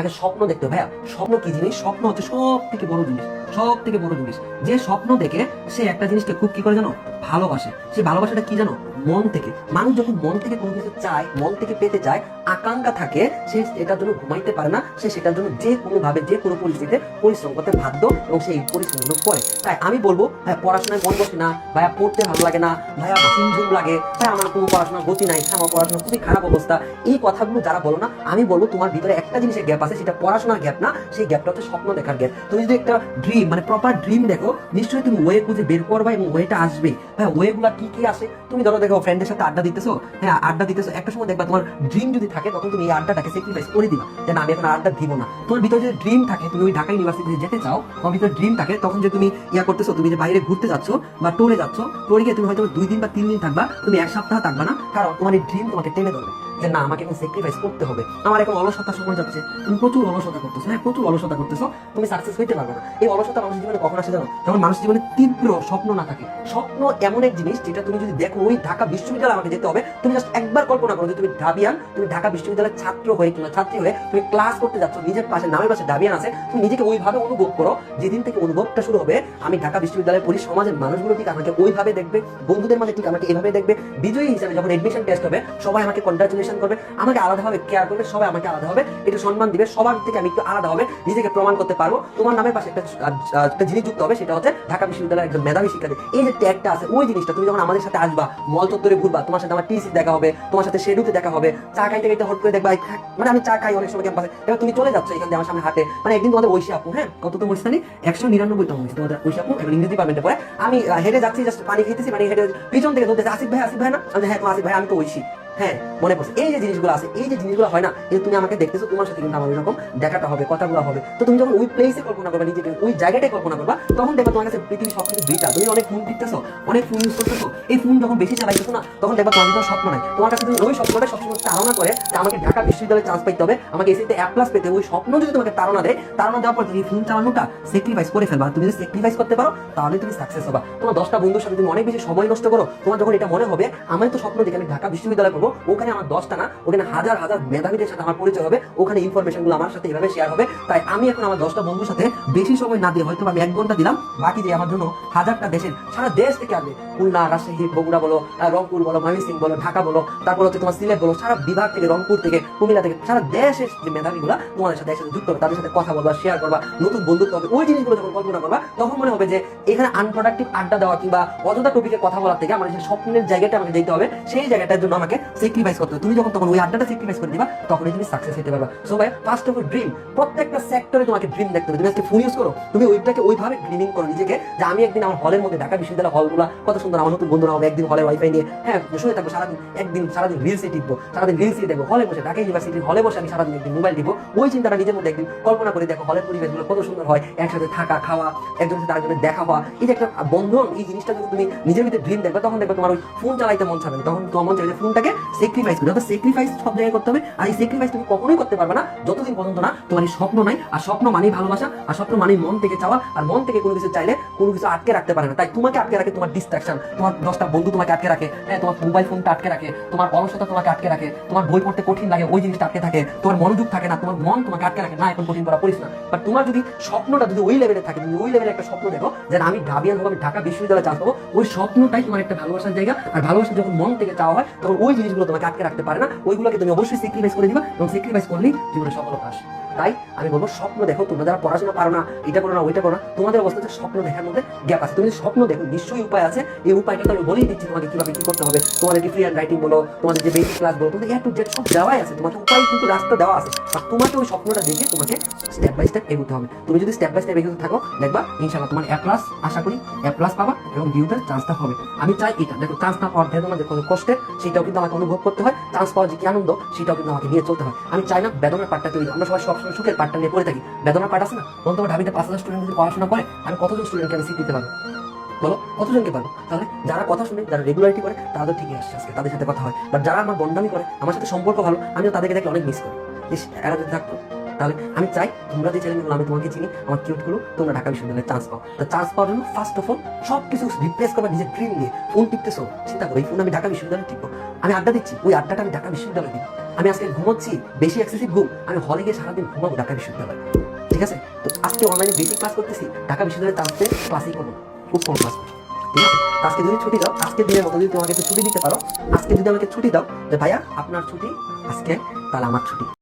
আগে স্বপ্ন দেখতে ভাইয়া। স্বপ্ন কি জিনিস? স্বপ্ন হচ্ছে সব থেকে বড় জিনিস সব থেকে বড় জিনিস। যে স্বপ্ন দেখে সে একটা জিনিসকে খুব কি করে জানো? ভালোবাসে। সে ভালোবাসাটা কি জানো? মন থেকে, মানুষ যখন মন থেকে কোনো কিছু চায়, মন থেকে পেতে চায়, আকাঙ্ক্ষা থাকে, সে এটার জন্য ঘুমাইতে পারে না, সে সেটার জন্য যে কোনো ভাবে যে কোনো পরিস্থিতিতে পরিশ্রম করতে বাধ্য এবং সেই পরিশ্রমগুলো করে তাই আমি বলব ভাই পড়াশোনায় মন বসে না, ভাইয়া, পড়তে ভালো লাগে না, ভাইয়া ঝুমঝুম লাগে ভাই আমার কোনো পড়াশোনার গতি নাই আমার পড়াশোনা খুবই খারাপ অবস্থা। এই কথাগুলো যারা বলো না, আমি বলব তোমার ভিতরে একটা জিনিসের গ্যাপ আছে, সেটা পড়াশোনার গ্যাপ না, সেই গ্যাপটা হচ্ছে স্বপ্ন দেখার গ্যাপ তুমি যদি একটা ড্রিম মানে প্রপার ড্রিম দেখো, নিশ্চয়ই তুমি ওয়ে খুঁজে বের করবা এবং ওয়েটা আসবে ভাই ওয়ে গুলা কি কি আসে, তুমি ধরো দেখো ফ্রেন্ডের সাথে আড্ডা দিতেছো হ্যাঁ আড্ডা দিতেছো, একটা সময় দেখবা তোমার ড্রিম যদি থাকে, তখন তুমি এই আড্ডাটাকে স্যাক্রিফাইস করে দিবা। যে না, আমি এখন আড্ডা দিব না। তোমার ভিতরে যদি ড্রিম থাকে, তুমি ওই ঢাকা ইউনিভার্সিটিতে যেতে চাও, তোমার ভিতরে ড্রিম থাকে, তখন যে তুমি ইয়া করতেছো, তুমি যে বাইরে ঘুরতে যাচ্ছ বা টোরে যাচ্ছ টোরে গিয়ে তুমি হয়তো দুই দিন বা তিন দিন থাকবা, তুমি এক সপ্তাহ থাকবা না, কারণ তোমার এই ড্রিম তোমাকে টেনে ধরবে। যে না, আমাকে এখন স্যাক্রিফাইস করতে হবে। আমার এখন অলসতা সময় যাচ্ছে। তুমি প্রচুর অলসতা করতেছো হ্যাঁ প্রচুর অলসতা করতেছো। তুমি সাকসেস হইতে পারবে না। এই অলসতা মানুষের জীবনে কখন আসে জানো? যখন মানুষ জীবনে তীব্র স্বপ্ন না থাকে। স্বপ্ন এমন এক জিনিস যেটা তুমি যদি দেখো, ওই ঢাকা বিশ্ববিদ্যালয়ে আমাকে যেতে হবে, তুমি জাস্ট একবার কল্পনা করো যে তুমি ঢাবিয়ান, তুমি ঢাকা বিশ্ববিদ্যালয়ের ছাত্র হয়ে কিংবা ছাত্রী হয়ে তুমি ক্লাস করতে যাচ্ছ, নিজের পাশে, নামের পাশে ঢাবিয়ান আছে, তুমি নিজেকে ওইভাবে অনুভব করো, যেদিন থেকে অনুভবটা শুরু হবে, আমি ঢাকা বিশ্ববিদ্যালয়ে পড়ি সমাজের মানুষগুলো ঠিক আমাকে ওইভাবে দেখবে, বন্ধুদের মাঝে ঠিক আমাকে এভাবে দেখবে? বিজয়ী হিসাবে যখন এডমিশন টেস্ট হবে, সবাই আমাকে কনগ্রাচুলেশন করবে, আমাকে আলাদাভাবে কেয়ার করবে, সবাই আমাকে আলাদাভাবে একটু সম্মান দিবে, সবার থেকে আমি একটু আলাদা হবে, নিজেকে প্রমাণ করতে পারব। তোমার নামের পাশে একটা জিনিস যুক্ত হবে, সেটা হচ্ছে ঢাকা বিশ্ববিদ্যালয়ের একজন মেধাবী শিক্ষার্থী। এই যে ট্যাগটা আছে, ওই জিনিসটা তুমি যখন আমাদের সাথে আসবা মল চত্বরে ঘুরবা, তোমার সাথে আমার টিসি দেখা হবে, তোমার সাথে শেডুতে দেখা হবে, চা খাইতে খাইতে হট করে দেখবা মানে আমি চা খাই অনেক সময় ক্যাম্পাসে। এবার তুমি চলে যাচ্ছ এখান দিয়ে আমার সামনে হাতে মানে একদিন তোমাদের ঐশী আপু হ্যাঁ? কত তো বলছি একশো নিরানব্বই তম হয়েছে তোমাদের ঐশী আপু এবং ইংরেজি ডিপার্টমেন্টে পড়ে। আমি হেঁটে যাচ্ছি জাস্ট পানি খেতেছি পানি হেঁটে পিছন থেকে ধরতেছে, আসিফ ভাই আসিফ ভাই না? হ্যাঁ তো আসিফ ভাই, আমি তো ঐশী। হ্যাঁ মনে পড়ছে। এই যে জিনিসগুলো আছে, এই যে জিনিসগুলো হয় না, এই তুমি আমাকে দেখতেছো, তোমার সাথে কিন্তু আমার এরকম দেখাটা হবে, কথাগুলো হবে। তো তুমি যখন ওই প্লেসে কল্পনা করবে, নিজেকে ওই জায়গাটায় কল্পনা করবা, তখন দেখবা তোমার কাছে পৃথিবী সব কিছু দুইটা। তুমি অনেক ফোন টিপতেছো, অনেক ফোন ইউজ করতেছো, এই ফোন যখন বেশি চালাইতেছো না, তখন দেখবা তোমার ভিতরে স্বপ্ন নাই। তোমার কাছে তুমি ওই স্বপ্নটা সবসময় তাড়না করে যে আমাকে ঢাকা বিশ্ববিদ্যালয়ে চান্স পাইতে হবে, আমাকে এসিতে এক প্লাস পেতে। ওই স্বপ্ন যদি তোমাকে তাড়না দেয়, তাড়না দেওয়ার পর তুমি ফোন চালানোটা স্যাক্রিফাইস করে ফেলবা। তুমি যদি স্যাক্রিফাইস করতে পারো, তাহলে তুমি সাকসেস হবা। তোমার দশটা বন্ধুর সাথে তুমি অনেক বেশি সময় নষ্ট করো। তোমার যখন এটা মনে হবে আমি তো স্বপ্ন দেখে আমি ঢাকা বিশ্ববিদ্যালয়ে পড়ব ওখানে আমার দশটা না, ওখানে হাজার হাজার মেধাবীদের সাথে আমার পরিচয় হবে। ওখানে ইনফরমেশনগুলো আমার সাথে এভাবে শেয়ার হবে। তাই আমি এখন আমার দশটা বন্ধুর সাথে বেশি সময় না দিয়ে হয়তো আমি এক ঘণ্টা দিলাম। বাকি যে আমার জন্য হাজারটা দেশের, সারা দেশ থেকে আসবে। খুলনা, রাজশাহী, বগুড়া বলো রংপুর বলো ময়মনসিং বলো, ঢাকা বলো, তারপর হচ্ছে তোমার সিলেট বলো, সারা বিভাগ থেকে রংপুর থেকে, কুমিল্লা থেকে, সারা দেশের যে মেধাবীগুলো তোমাদের সাথে একসাথে যুক্ত হবে, তাদের সাথে কথা বলবা শেয়ার করবা, নতুন বন্ধুত্ব হবে, ওই জিনিসগুলো যখন কল্পনা করবা, তখন মনে হবে যে এখানে আনপ্রোডাক্টিভ আড্ডা দেওয়া কিংবা অযথা টপিকে কথা বলার থেকে আমার যে স্বপ্নের জায়গাটা আমাকে যেতে হবে, সেই জায়গাটার জন্য আমাকে স্যাক্রিফাইস করতে তুমি যখন তখন ওই আড্ডাটা স্যাক্রিফাইস করে দিবা, তখনই তুমি সাকসেস হতে পারবা। সো ভাই ফার্স্ট অফ ড্রিম প্রত্যেকটা সেক্টরে তোমাকে ড্রিম দেখতে হবে। তুমি আজকে ফোন ইউজ করো, তুমি ওইটাকে ওইভাবে ড্রিমিং করো নিজেকে, যে আমি একদিন আমার হলের মধ্যে ঢাকা বিশ্ববিদ্যালয় হলগুলো কত সুন্দর আমার নতুন বন্ধুরা হবে, একদিন হলের ওয়াইফাই নিয়ে। হ্যাঁ শুয়ে থাকব, সারাদিন, একদিন, সারাদিন রিলসে টিপবো, সারাদিন রিলসে দেখব হলে বসে, ঢাকা ইউনিভার্সিটির হলে বসে আমি সারাদিন একদিন মোবাইল টিপবো। ওই চিন্তাটা নিজের মধ্যে একদিন কল্পনা করে দেখো হলের পরিবেশগুলো কত সুন্দর হয়, একসাথে থাকা, খাওয়া একজনের সাথে আরেকজনের দেখা হওয়া। এই যে একটা বন্ধন, এই জিনিসটা যদি তুমি নিজের ভিতরে ড্রিম দেখবে, তখন দেখবে তোমার ওই ফোন চালাইতে মন চাবে তখন তোমার মন চাইবে ফোনটাকে স্যাক্রিফাইস করবে অর্থাৎ স্যাক্রিফাইস সব জায়গায় করতে হবে। আর এই স্যাক্রিফাইস তুমি কখনোই করতে পারবে না। যতদিন পর্যন্ত না তোমার এই স্বপ্ন নাই, আর স্বপ্ন মানেই ভালোবাসা, আর স্বপ্ন মানেই মন থেকে চাওয়া, আর মন থেকে কোনো কিছু চাইলে কোনো কিছু আটকে রাখতে পারে না। তাই তোমাকে আটকে রাখে তোমার ডিস্ট্রাকশন তোমার দশটা বন্ধু তোমাকে আটকে রাখে। হ্যাঁ তোমার মোবাইল ফোনটা আটকে রাখে। তোমার অলসতা তোমাকে আটকে রাখে। তোমার বই পড়তে কঠিন লাগে, ওই জিনিসটা আটকে থাকে। তোমার মনোযোগ থাকে না, তোমার মন তোমাকে আটকে রাখে। না, এখন কঠিন করা পড়িস না। বাট তোমার যদি স্বপ্নটা যদি ওই লেভেলে থাকে, তুমি ওই লেভেলে একটা স্বপ্ন দেখো, যে আমি ঢাবিয়ান হব, আমি ঢাকা বিশ্ববিদ্যালয়ে চান্স পাবো। ওই স্বপ্নটাই তোমার একটা ভালোবাসার জায়গা। আর ভালোবাসা যখন মন থেকে চাওয়া হয়, তখন ওই জিনিসগুলো তোমাকে আটকে রাখতে পারে না, ওইগুলোকে তুমি অবশ্যই স্যাক্রিফাইস করে দিবা এবং স্যাক্রিফাইস করলেই জীবনে সফলতা আসে। তাই আমি বলব স্বপ্ন দেখো, তোমরা যারা পড়াশোনা পারো না, এটা করো না, ওইটা করো না, তোমাদের অবস্থাতে স্বপ্ন দেখার মধ্যে গ্যাপ আছে। তুমি যদি স্বপ্ন দেখো, নিশ্চয়ই উপায় আছে। এই উপায়টা তো আমি বলেই দিচ্ছি তোমাকে কীভাবে কি করতে হবে। তোমাদের ফ্রি হ্যান্ড রাইটিং বলো, তোমাদের যে বেসিক ক্লাস বলো, তোমাদের এ টু জেড সব দেওয়াই আছে, তোমাকে উপায় কিন্তু রাস্তা দেওয়া আছে। আর তোমাকে ওই স্বপ্নটা দেখে তোমাকে স্টেপ বাই স্টেপ এগোতে হবে। তুমি যদি স্টেপ বাই স্টেপ এগোতে থাকো, দেখবা, ইনশাআল্লাহ তোমার এ প্লাস আশা করি এ প্লাস পাবা এবং ডিউটার চান্সটা হবে। আমি চাই এটা। দেখো চান্স না পাওয়ার বেদনা যে কত কষ্টের, সেটাও কিন্তু আমাকে অনুভব করতে হয়। চান্স পাওয়ার যে কি আনন্দ, সেটাও কিন্তু আমাকে নিয়ে চলতে হয়। আমি চাই না বেদনার পার্টটা তৈরি আমরা সবাই সবসময় সুখের পার্টটা নিয়ে পড়ে থাকি। বেদনার পার্ট আছে না? তখন তোমার ঢাবিতে পাঁচ হাজার স্টুডেন্ট যদি পড়াশোনা করে আমি কতজন স্টুডেন্টকে আমি সিট দিতে পারব? বলো কতজনকে পারব? তাহলে যারা কথা শুনে যারা রেগুলারিটি করে তারা তো ঠিকই আসছে আজকে তাদের সাথে কথা হয়। বাট যারা আমার বন্ডামি করে আমার সাথে সম্পর্ক ভালো আমিও তাদেরকে দেখলে অনেক মিস করি। ইস, এরা যদি থাকতো তাহলে আমি চাই তোমরা যে চ্যানেলগুলো আমি তোমাকে চিনি আমার কিউটগুলো তোমরা ঢাকা বিশ্ববিদ্যালয়ে চান্স পাও। তো চান্স পাওয়ার জন্য ফার্স্ট অফ অল সব কিছু রিপ্লেস করবা নিজের ড্রিম দিয়ে ফোন টিপতেছো চিন্তা করো এই ফোন আমি ঢাকা বিশ্ববিদ্যালয়ে টিপবো। আমি আড্ডা দিচ্ছি ওই আড্ডাটা আমি ঢাকা বিশ্ববিদ্যালয়ে দিই আমি আজকে ঘুমোচ্ছি, বেশি এক্সেসিভ ঘুম। আমি হলে গিয়ে সারাদিন ঘুমাবো ঢাকা বিশ্ববিদ্যালয়। ঠিক আছে? তো আজকে অনলাইনে বেশি ক্লাস করতেছি, ঢাকা বিশ্ববিদ্যালয়ে তারপরে ক্লাসই করব, খুব কম ক্লাস ঠিক আছে? আজকে যদি ছুটি দাও আজকে দিনের মতো যদি তোমাকে একটু ছুটি দিতে পারো, আজকে যদি আমাকে ছুটি দাও, যে ভাইয়া, আপনার ছুটি, আজকে তাহলে আমার ছুটি।